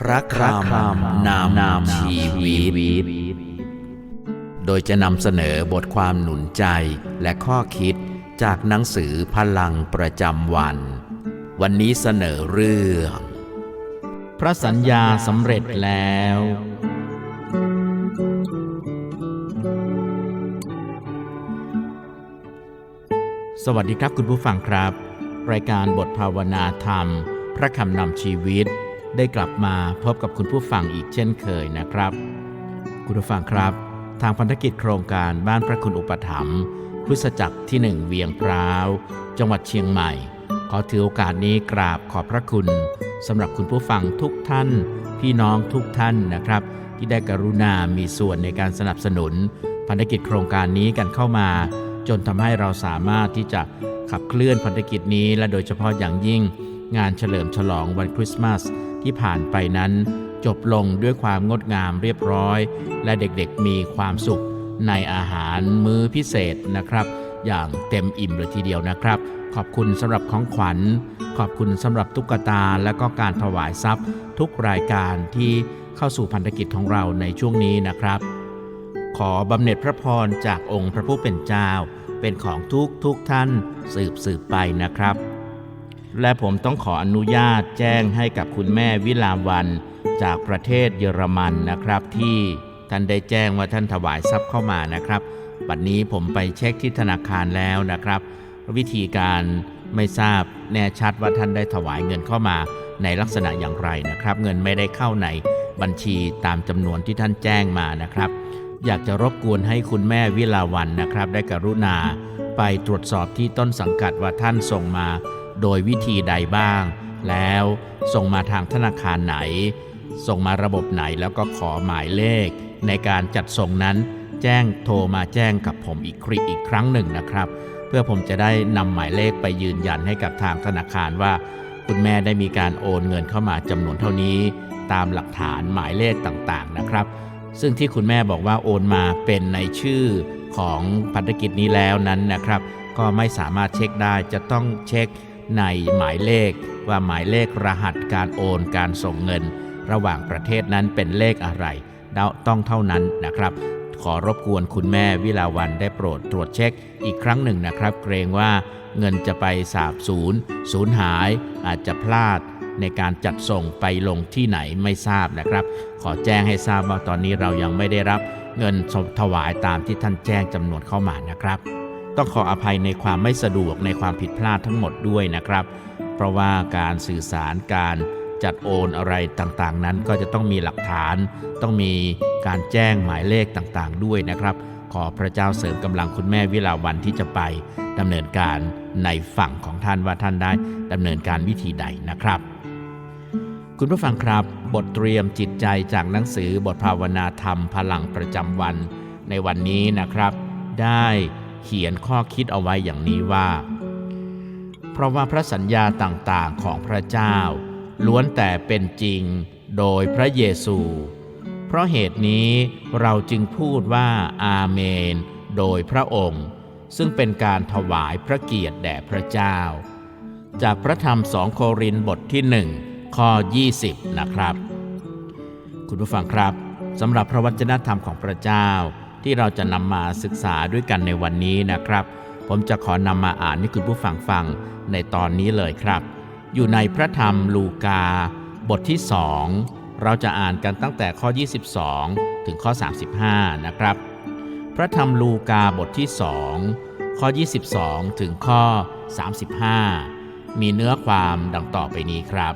พระคำนามนามชีวิต โดยจะนำเสนอบทความหนุนใจและข้อคิดจากหนังสือพลังประจำวัน วันนี้เสนอเรื่อง พระสัญญาสำเร็จแล้ว สวัสดีครับคุณผู้ฟังครับ รายการบทภาวนาธรรม พระคำนำชีวิต ได้กลับมาพบกับคุณผู้ฟังอีกเช่นเคยนะครับ คุณผู้ฟังครับ ทางพันธกิจโครงการบ้านพระคุณอุปถัมภ์คริสตจักรที่หนึ่งเวียงพร้าว จังหวัดเชียงใหม่ ขอถือโอกาสนี้กราบขอบพระคุณสำหรับคุณผู้ฟังทุกท่าน พี่น้องทุกท่านนะครับ ที่ได้กรุณามีส่วนในการสนับสนุนพันธกิจโครงการนี้กันเข้ามา จนทำให้เราสามารถที่จะขับเคลื่อนพันธกิจนี้และโดยเฉพาะอย่างยิ่ง งานเฉลิมฉลองวันคริสต์มาส ที่ผ่านไปนั้น จบลงด้วยความงดงามเรียบร้อย และเด็กๆมีความสุขในอาหารมื้อพิเศษนะครับ อย่างเต็มอิ่มเลยทีเดียวนะครับ ขอบคุณสำหรับของขวัญ ขอบคุณสำหรับตุ๊กตาและก็การถวายทรัพย์ ทุกรายการที่เข้าสู่พันธกิจของเราในช่วงนี้นะครับ ขอบำเหน็จพระพรจากองค์พระผู้เป็นเจ้า เป็นของทุกทุกท่านสืบสืบไปนะครับ และผมต้องขออนุญาตแจ้งให้กับคุณแม่วิลาวันจากประเทศเยอรมันนะครับ ที่ท่านได้แจ้งว่าท่านถวายทรัพย์เข้ามานะครับบัดนี้ผมไปเช็คที่ธนาคารแล้วนะครับ วิธีการไม่ทราบแน่ชัดว่าท่านได้ถวายเงินเข้ามาในลักษณะอย่างไรนะครับ เงินไม่ได้เข้าในบัญชีตามจำนวนที่ท่านแจ้งมานะครับ อยากจะรบกวนให้คุณแม่วิลาวันนะครับ ได้กรุณา ไปตรวจสอบที่ต้นสังกัดว่าท่านส่งมา โดยวิธีใดบ้าง แล้วส่งมาทางธนาคารไหน ส่งมาระบบไหนแล้วก็ขอหมายเลข ในการจัดส่งนั้น แจ้งโทรมาแจ้งกับผมอีกคริอีกครั้งหนึ่งนะครับ เพื่อผมจะได้นำหมายเลขไปยืนยันให้กับทางธนาคารว่า คุณแม่ได้มีการโอนเงินเข้ามาจำนวนเท่านี้ ตามหลักฐานหมายเลขต่างๆนะครับซึ่งที่คุณแม่บอกว่าโอนมาเป็นในชื่อของพันธกิจนี้แล้วนั้นนะครับ ก็ไม่สามารถเช็คได้จะต้องเช็ค ในหมายเลขว่าหมายเลขรหัสการโอนการส่งเงิน ระหว่างประเทศนั้นเป็นเลขอะไร ต้องเท่านั้นนะครับ ขอรบกวนคุณแม่วิลาวันได้โปรดตรวจเช็คอีกครั้งหนึ่งนะครับ เกรงว่าเงินจะไปสาบสูญสูญหายอาจจะพลาดในการจัดส่งไปลงที่ไหนไม่ทราบนะครับ ขอแจ้งให้ทราบว่าตอนนี้เรายังไม่ได้รับเงินถวายตามที่ท่านแจ้งจำนวนเข้ามานะครับ ต้องขออภัยในความไม่สะดวกในความผิดพลาดทั้งหมดด้วยนะครับ เพราะว่าการสื่อสารการจัดโอนอะไรต่างๆ นั้นก็จะต้องมีหลักฐาน ต้องมีการแจ้งหมายเลขต่างๆ ด้วยนะครับ ขอพระเจ้าเสริมกำลังคุณแม่วิลาวันที่จะไปดำเนินการในฝั่งของท่านว่าท่านได้ดำเนินการวิธีใดนะครับ คุณผู้ฟังครับ บทเตรียมจิตใจจากหนังสือบทภาวนาธรรมพลังประจำวัน ในวันนี้นะครับ ได้ เขียนข้อคิดเอาไว้อย่างนี้ว่า เพราะว่าพระสัญญาต่างๆของพระเจ้า ล้วนแต่เป็นจริงโดยพระเยซู เพราะเหตุนี้เราจึงพูดว่าอาเมน โดยพระองค์ ซึ่งเป็นการถวายพระเกียรติแด่พระเจ้า จากพระธรรมสองโครินธ์บทที่หนึ่งข้อ 20 นะครับ คุณผู้ฟังครับสำหรับพระวจนะธรรมของพระเจ้า ที่เราจะนำมาศึกษาด้วยกันในวันนี้นะครับ ผมจะขอนำมาอ่านให้คุณผู้ฟังฟังในตอนนี้เลยครับ อยู่ในพระธรรมลูกา บทที่สองเราจะอ่านกันตั้งแต่ข้อ 22 ถึงข้อ 35 นะครับ พระธรรมลูกาบทที่สองข้อ 22 ถึงข้อ 35 มีเนื้อความดังต่อไปนี้ครับ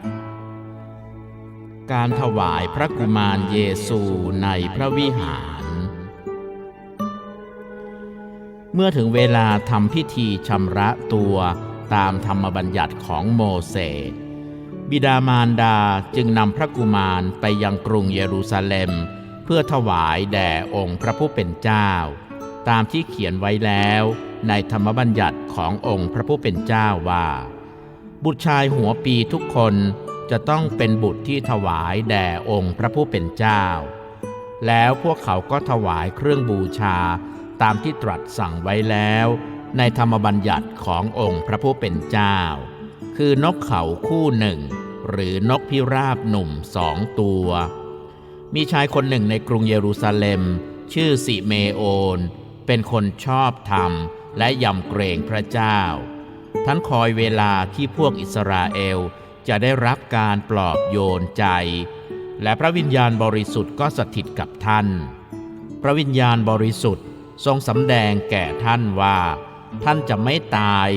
การถวายพระกุมารเยซูในพระวิหาร เมื่อถึงเวลาทำพิธีชำระตัวตามธรรมบัญญัติของโมเสสบิดามารดาจึงนำพระกุมารไปยังกรุงเยรูซาเล็มเเพื่อถวายแด่องค์พระผู้เป็นเจ้า ตามที่เขียนไว้แล้วในธรรมบัญญัติขององค์พระผู้เป็นเจ้าว่า บุตรชายหัวปีทุกคนจะต้องเป็นบุตรที่ถวายแด่องค์พระผู้เป็นเจ้า แล้วพวกเขาก็ถวายเครื่องบูชา ตามที่ตรัสสั่งไว้แล้ว ในธรรมบัญญัติขององค์พระผู้เป็นเจ้า คือนกเขาคู่หนึ่ง หรือนกพิราบหนุ่มสองตัว มีชายคนหนึ่งในกรุงเยรูซาเล็ม ชื่อสิเมโอน เป็นคนชอบธรรมและยำเกรงพระเจ้าท่านคอยเวลาที่พวกอิสราเอลจะได้รับการปลอบโยนใจ และพระวิญญาณบริสุทธิ์ก็สถิตกับท่าน พระวิญญาณบริสุทธิ์ ทรงสำแดงแก่ท่านว่า ท่านจะไม่ตาย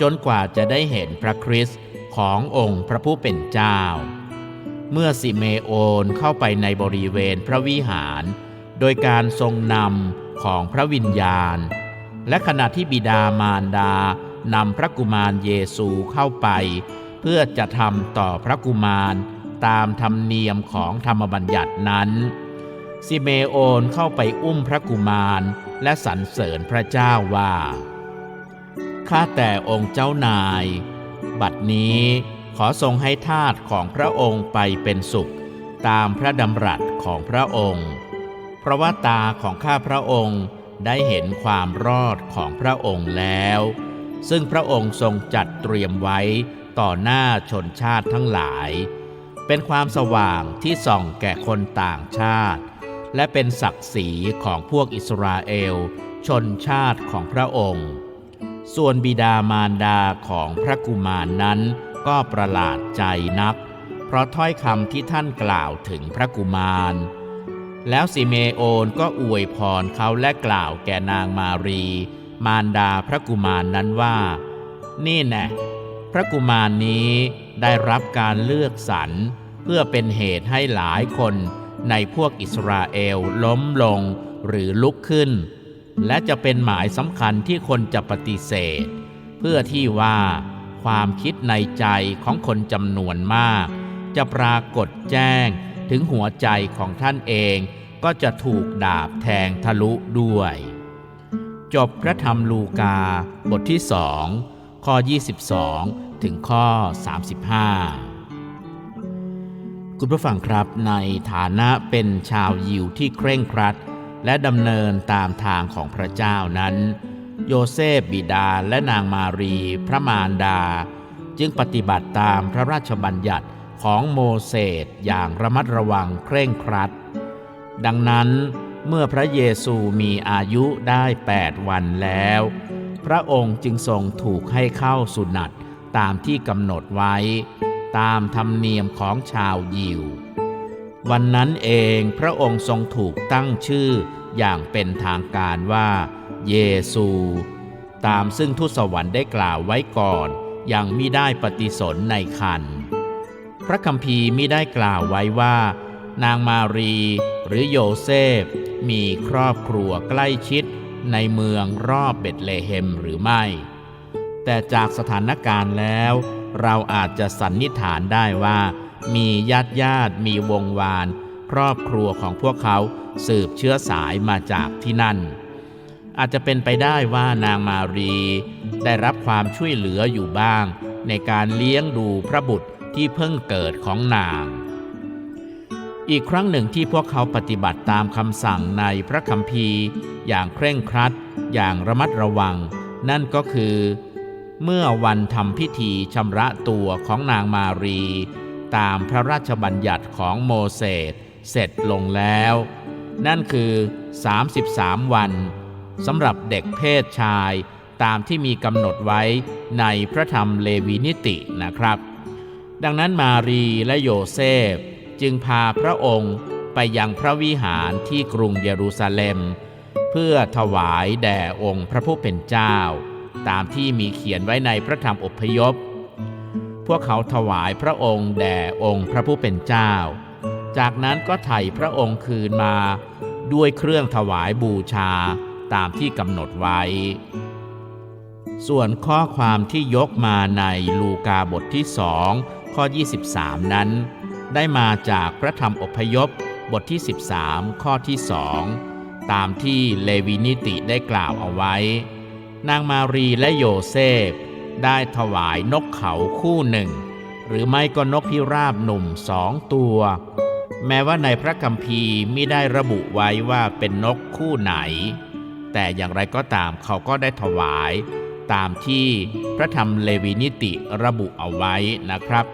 จนกว่าจะได้เห็นพระคริสต์ขององค์พระผู้เป็นเจ้า เมื่อสิเมโอนเข้าไปในบริเวณพระวิหาร โดยการทรงนำของพระวิญญาณ และขณะที่บิดามารดานำพระกุมารเยซูเข้าไป เพื่อจะทำต่อพระกุมารตามธรรมเนียมของธรรมบัญญัตินั้น ซิเมโอนเข้าไปอุ้มพระกุมารและสรรเสริญพระเจ้าว่า ข้าแต่องค์เจ้านาย บัดนี้ขอทรงให้ทาสของพระองค์ไปเป็นสุขตามพระดำรัสของพระองค์ เพราะว่าตาของข้าพระองค์ได้เห็นความรอดของพระองค์แล้ว ซึ่งพระองค์ทรงจัดเตรียมไว้ต่อหน้าชนชาติทั้งหลาย เป็นความสว่างที่ส่องแก่คนต่างชาติ และเป็นศักดิ์ศรีของพวกอิสราเอล ชนชาติของพระองค์ ส่วนบิดามารดาของพระกุมารนนั้นก็ประหลาดใจนัก เพราะถ้อยคำที่ท่านกล่าวถึงพระกุมาร แล้วสิเมโอนก็อวยพรเขาและกล่าวแก่นางมารี มารดาพระกุมารนนั้นว่า นี่แน่พระกุมารนี้ได้รับการเลือกสรรเพื่อเป็นเหตุให้หลายคน ในพวกอิสราเอลล้มลงหรือลุกขึ้น และจะเป็นหมายสำคัญที่คนจะปฏิเสธ เพื่อที่ว่าความคิดในใจของคนจำนวนมาก จะปรากฏแจ้งถึงหัวใจของท่านเองก็จะถูกดาบแทงทะลุด้วย จบพระธรรมลูกาบทที่สองข้อ 22 ถึงข้อ 35 คุณผู้ฟังครับในฐานะเป็นชาวยิวที่เคร่งครัด และดำเนินตามทางของพระเจ้านั้น โยเซฟบิดาและนางมารี พระมารดา จึงปฏิบัติตามพระราชบัญญัติของโมเสสอย่างระมัดระวังเคร่งครัด ดังนั้นเมื่อพระเยซูมีอายุได้ 8 วันแล้ว พระองค์จึงทรงถูกให้เข้าสุนัตตามที่กำหนดไว้ ตามธรรมเนียมของชาวยิว วันนั้นเองพระองค์ทรงถูกตั้งชื่ออย่างเป็นทางการว่า เยซู ตามซึ่งทูตสวรรค์ได้กล่าวไว้ก่อน ยังมิได้ปฏิสนในคัน พระคัมภีร์มิได้กล่าวไว้ว่า นางมารีหรือโยเซฟ มีครอบครัวใกล้ชิดในเมืองรอบเบตเลเฮมหรือไม่ แต่จากสถานการณ์แล้ว เราอาจจะสันนิษฐานได้ว่า มีญาติญาติมีวงวาน ครอบครัวของพวกเขาสืบเชื้อสายมาจากที่นั่น อาจจะเป็นไปได้ว่านางมารี ได้รับความช่วยเหลืออยู่บ้าง ในการเลี้ยงดูพระบุตรที่เพิ่งเกิดของนาง อีกครั้งหนึ่งที่พวกเขาปฏิบัติตามคำสั่งในพระคัมภีร์ อย่างเคร่งครัด อย่างระมัดระวัง นั่นก็คือ เมื่อวันทำพิธีชำระตัวของนางมารี ตามพระราชบัญญัติของโมเสสเสร็จลงแล้ว นั่นคือ 33 วันสำหรับเด็กเพศชายตามที่มีกำหนดไว้ในพระธรรมเลวีนิตินะครับ ดังนั้นมารีและโยเซฟจึงพาพระองค์ไปยังพระวิหารที่กรุงเยรูซาเล็ม เพื่อถวายแด่องค์พระผู้เป็นเจ้า ตามที่มีเขียนไว้ในพระธรรมอพยพ พวกเขาถวายพระองค์แด่องค์พระผู้เป็นเจ้า จากนั้นก็ไถ่พระองค์คืนมาด้วยเครื่องถวายบูชาตามที่กำหนดไว้ ส่วนข้อความที่ยกมาในลูกาบทที่สองข้อ 23 นั้น ได้มาจากพระธรรมอพยพบทที่ 13 ข้อที่2ตามที่เลวีนิติได้กล่าวเอาไว้ นางมารีและโยเซฟ ได้ถวายนกเขาคู่หนึ่ง หรือไม่ก็นกพิราบหนุ่มสองตัว แม้ว่าในพระคัมภีร์มิได้ระบุไว้ว่าเป็นนกคู่ไหน แต่อย่างไรก็ตามเขาก็ได้ถวาย ตามที่พระธรรมเลวีนิติระบุเอาไว้นะครับ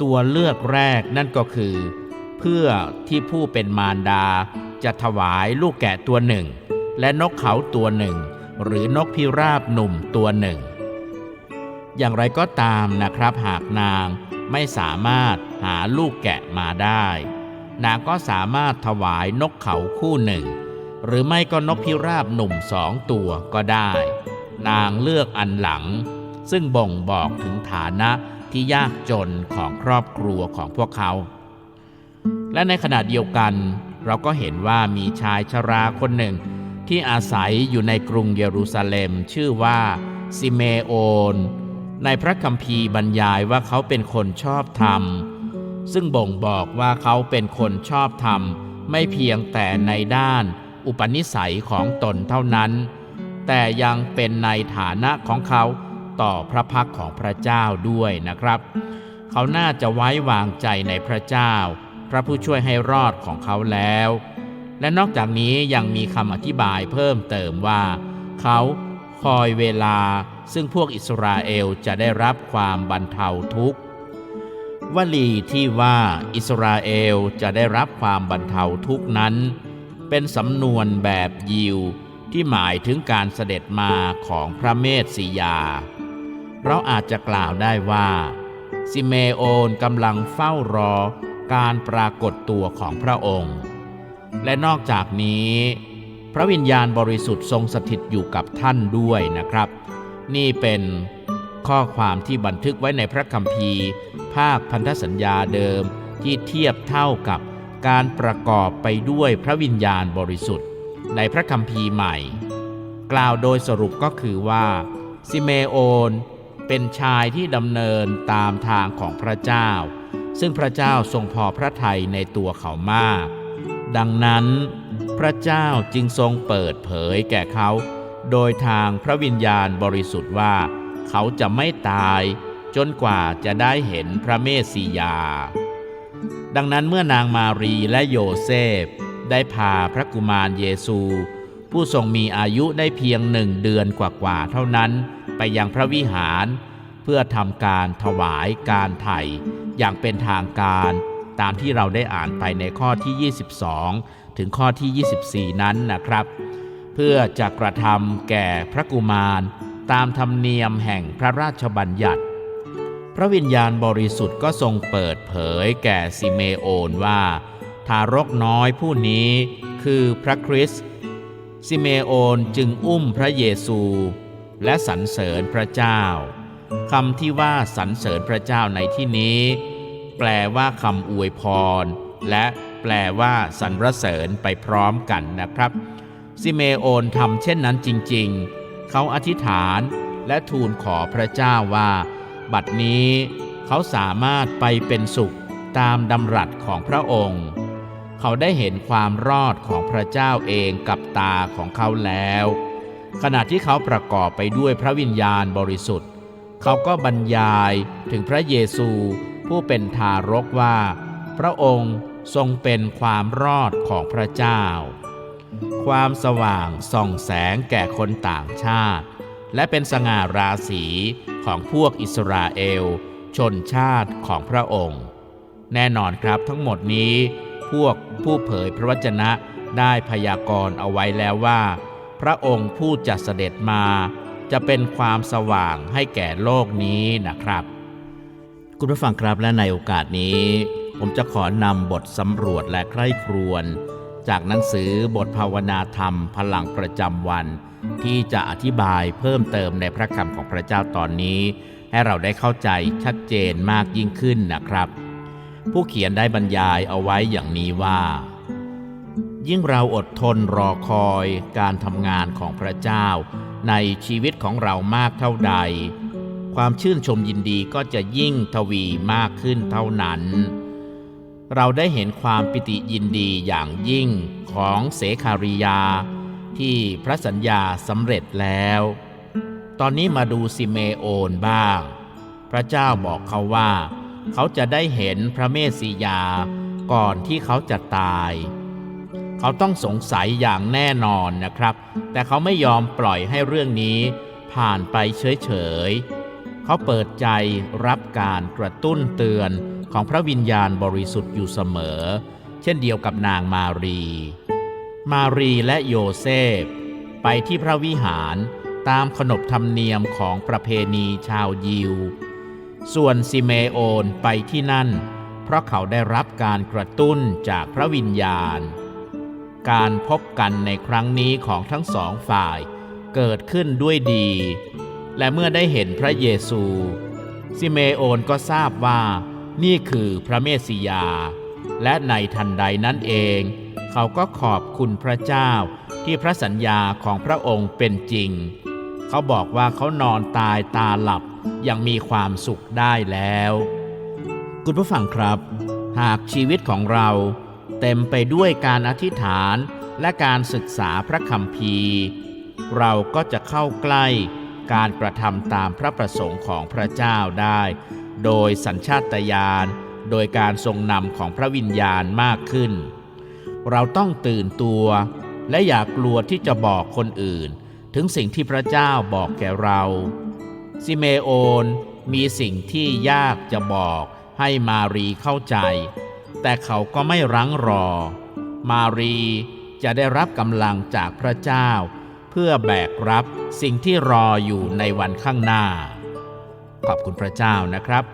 ตัวเลือกแรกนั่นก็คือ เพื่อที่ผู้เป็นมารดาจะถวายลูกแกะตัวหนึ่ง และนกเขาตัวหนึ่ง หรือนกพิราบหนุ่มตัวหนึ่ง อย่างไรก็ตามนะครับหากนางไม่สามารถหาลูกแกะมาได้ นางก็สามารถถวายนกเขาคู่หนึ่ง หรือไม่ก็นกพิราบหนุ่มสองตัวก็ได้ นางเลือกอันหลัง ซึ่งบ่งบอกถึงฐานะที่ยากจนของครอบครัวของพวกเขา และในขณะเดียวกัน เราก็เห็นว่ามีชายชราคนหนึ่ง ที่อาศัยอยู่ในกรุงเยรูซาเล็มชื่อว่าซิเมโอน ในพระคัมภีร์บรรยายว่าเขาเป็นคนชอบธรรม ซึ่งบ่งบอกว่าเขาเป็นคนชอบธรรม ไม่เพียงแต่ในด้านอุปนิสัยของตนเท่านั้น แต่ยังเป็นในฐานะของเขาต่อพระพักของพระเจ้าด้วยนะครับ เขาน่าจะไว้วางใจในพระเจ้า พระผู้ช่วยให้รอดของเขาแล้ว และนอกจากนี้ยังมีคำอธิบายเพิ่มเติมว่า เขาคอยเวลาซึ่งพวกอิสราเอลจะได้รับความบรรเทาทุกข์วลีที่ว่าอิสราเอลจะได้รับความบรรเทาทุกข์นั้น เป็นสำนวนแบบยิวที่หมายถึงการเสด็จมาของพระเมสสิยา เราอาจจะกล่าวได้ว่าซิเมโอนกำลังเฝ้ารอการปรากฏตัวของพระองค์ และนอกจากนี้ พระวิญญาณบริสุทธิ์ทรงสถิตอยู่กับท่านด้วยนะครับ นี่เป็นข้อความที่บันทึกไว้ในพระคัมภีร์ ภาคพันธสัญญาเดิมที่เทียบเท่ากับการประกอบไปด้วยพระวิญญาณบริสุทธิ์ ในพระคัมภีร์ใหม่ กล่าวโดยสรุปก็คือว่าซิเมโอนเป็นชายที่ดำเนินตามทางของพระเจ้า ซึ่งพระเจ้าทรงพอพระทัยในตัวเขามาก ดังนั้น พระเจ้าจึงทรงเปิดเผยแก่เขา โดยทางพระวิญญาณบริสุทธิ์ว่า เขาจะไม่ตายจนกว่าจะได้เห็นพระเมสสิยา ดังนั้นเมื่อนางมารีและโยเซฟ ได้พาพระกุมารเยซู ผู้ทรงมีอายุได้เพียงหนึ่งเดือนกว่าๆเท่านั้น ไปยังพระวิหาร เพื่อทำการถวายการไถ่อย่างเป็นทางการ ตามที่เราได้อ่านไปในข้อที่ 22 ถึงข้อที่ 24 นั้นนะครับ เพื่อจะกระทำแก่พระกุมาร ตามธรรมเนียมแห่งพระราชบัญญัติ พระวิญญาณบริสุทธิ์ก็ทรงเปิดเผยแก่ซิเมโอนว่า ทารกน้อยผู้นี้คือพระคริสต์ซิเมโอนจึงอุ้มพระเยซู และสรรเสริญพระเจ้าคำที่ว่าสรรเสริญพระเจ้าในที่นี้ แปลว่าคำอวยพร และแปลว่าสรรเสริญไปพร้อมกันนะครับ ซิเมโอนทำเช่นนั้นจริงๆ เขาอธิษฐานและทูลขอพระเจ้าว่า บัดนี้เขาสามารถไปเป็นสุขตามดำรัสของพระองค์ เขาได้เห็นความรอดของพระเจ้าเองกับตาของเขาแล้ว ขณะที่เขาประกอบไปด้วยพระวิญญาณบริสุทธิ์ เขาก็บรรยายถึงพระเยซู ผู้เป็นทารกว่า พระองค์ทรงเป็นความรอดของพระเจ้า ความสว่างส่องแสงแก่คนต่างชาติ และเป็นสง่าราศีของพวกอิสราเอล ชนชาติของพระองค์ แน่นอนครับทั้งหมดนี้ พวกผู้เผยพระวจนะได้พยากรณ์เอาไว้แล้วว่า พระองค์ผู้จะเสด็จมา จะเป็นความสว่างให้แก่โลกนี้นะครับ คุณผู้ฟังครับและในโอกาสนี้ ผมจะขอนำบทสำรวจและใคร่ครวญจากหนังสือบทภาวนาธรรม พลังประจำวัน ที่จะอธิบายเพิ่มเติมในพระคำของพระเจ้าตอนนี้ ให้เราได้เข้าใจชัดเจนมากยิ่งขึ้นนะครับ ผู้เขียนได้บรรยายเอาไว้อย่างนี้ว่า ยิ่งเราอดทนรอคอยการทำงานของพระเจ้า ในชีวิตของเรามากเท่าใด ความชื่นชมยินดีก็จะยิ่งทวีมากขึ้นเท่านั้น เราได้เห็นความปิติยินดีอย่างยิ่งของเสคาริยา ที่พระสัญญาสำเร็จแล้ว ตอนนี้มาดูซิเมโอนบ้าง พระเจ้าบอกเขาว่า เขาจะได้เห็นพระเมสสิยาก่อนที่เขาจะตาย เขาต้องสงสัยอย่างแน่นอนนะครับ แต่เขาไม่ยอมปล่อยให้เรื่องนี้ผ่านไปเฉยๆ เขาเปิดใจรับการกระตุ้นเตือนของพระวิญญาณบริสุทธิ์อยู่เสมอ เช่นเดียวกับนางมารี มารีและโยเซฟ ไปที่พระวิหารตามขนบธรรมเนียมของประเพณีชาวยิว ส่วนซิเมโอนไปที่นั่น เพราะเขาได้รับการกระตุ้นจากพระวิญญาณ การพบกันในครั้งนี้ของทั้งสองฝ่ายเกิดขึ้นด้วยดี และเมื่อได้เห็นพระเยซู ซิเมโอนก็ทราบว่านี่คือพระเมสสิยา และในทันใดนั้นเอง เขาก็ขอบคุณพระเจ้าที่พระสัญญาของพระองค์เป็นจริง เขาบอกว่าเขานอนตายตาหลับยังมีความสุขได้แล้ว คุณผู้ฟังครับ หากชีวิตของเราเต็มไปด้วยการอธิษฐานและการศึกษาพระคัมภีร์ เราก็จะเข้าใกล้ การกระทำตามพระประสงค์ของพระเจ้าได้ โดยสัญชาตญาณโดยการทรงนำของพระวิญญาณมากขึ้น เราต้องตื่นตัว และอย่ากลัวที่จะบอกคนอื่น ถึงสิ่งที่พระเจ้าบอกแก่เราซิเมโอนมีสิ่งที่ยากจะบอกให้มารีเข้าใจ แต่เขาก็ไม่รั้งรอ มารีจะได้รับกำลังจากพระเจ้า เพื่อแบกรับสิ่งที่รออยู่ในวันข้างหน้า ขอบคุณพระเจ้านะครับ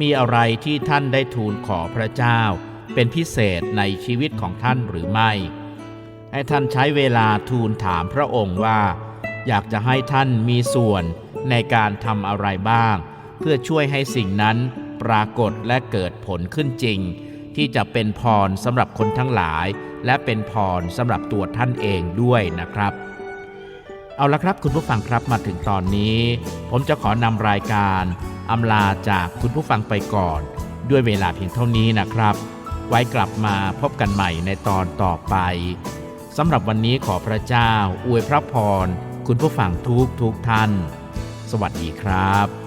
มีอะไรที่ท่านได้ทูลขอพระเจ้า เป็นพิเศษในชีวิตของท่านหรือไม่ ให้ท่านใช้เวลาทูลถามพระองค์ว่า อยากจะให้ท่านมีส่วนในการทำอะไรบ้าง เพื่อช่วยให้สิ่งนั้นปรากฏและเกิดผลขึ้นจริง ที่จะเป็นพรสำหรับคนทั้งหลาย และเป็นพรสำหรับตัวท่านเองด้วยนะครับ เอาละครับคุณผู้ฟังครับมาถึงตอนนี้ ผมจะขอนำรายการอำลาจากคุณผู้ฟังไปก่อน ด้วยเวลาเพียงเท่านี้นะครับ ไว้กลับมาพบกันใหม่ในตอนต่อไปสำหรับวันนี้ขอพระเจ้า อวยพระพร คุณผู้ฟังทุกทุกท่าน สวัสดีครับ